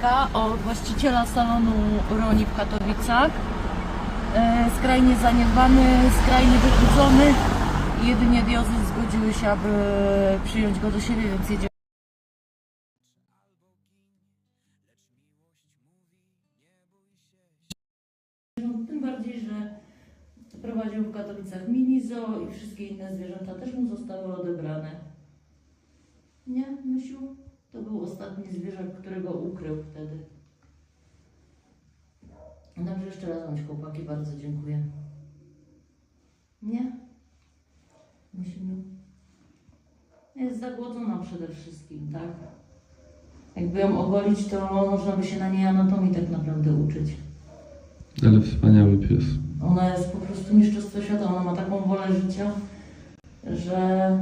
Agnieszka od właściciela salonu Roni w Katowicach. E, Skrajnie zaniedbany, skrajnie wykluczony. Jedynie diozy zgodziły się, aby przyjąć go do siebie, więc jedziemy. Tym bardziej, że prowadził w Katowicach mini i wszystkie inne zwierzęta też mu zostały odebrane. Nie, Mysiu? To był ostatni zwierzak, którego ukrył wtedy. Dobrze, jeszcze raz Wam chłopaki bardzo dziękuję. Nie? Mysiu, jest zagłodzona przede wszystkim, tak? Jakby ją ogolić, to można by się na niej anatomii tak naprawdę uczyć. Ale wspaniały pies. Ona jest po prostu mistrzostwo świata, ona ma taką wolę życia, że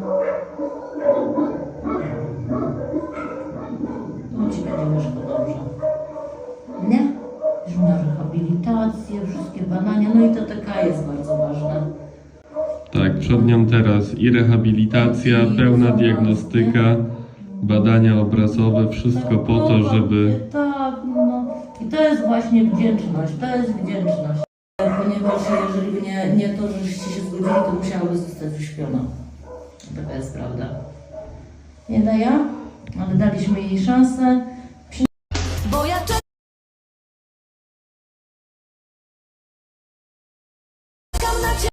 no myszko dobrze. Nie? Już ma rehabilitację, wszystkie badania, no i to TK jest bardzo ważne. Tak, przed nią teraz i rehabilitacja, pełna diagnostyka, badania obrazowe, wszystko po to, żeby Tak, no i to jest właśnie wdzięczność, to jest wdzięczność. Ponieważ jeżeli by nie, nie to, żeście się zgodzili, to musiałaby zostać uśpiona. Taka jest prawda. Nie da ja, ale daliśmy jej szansę. 지금 나 지금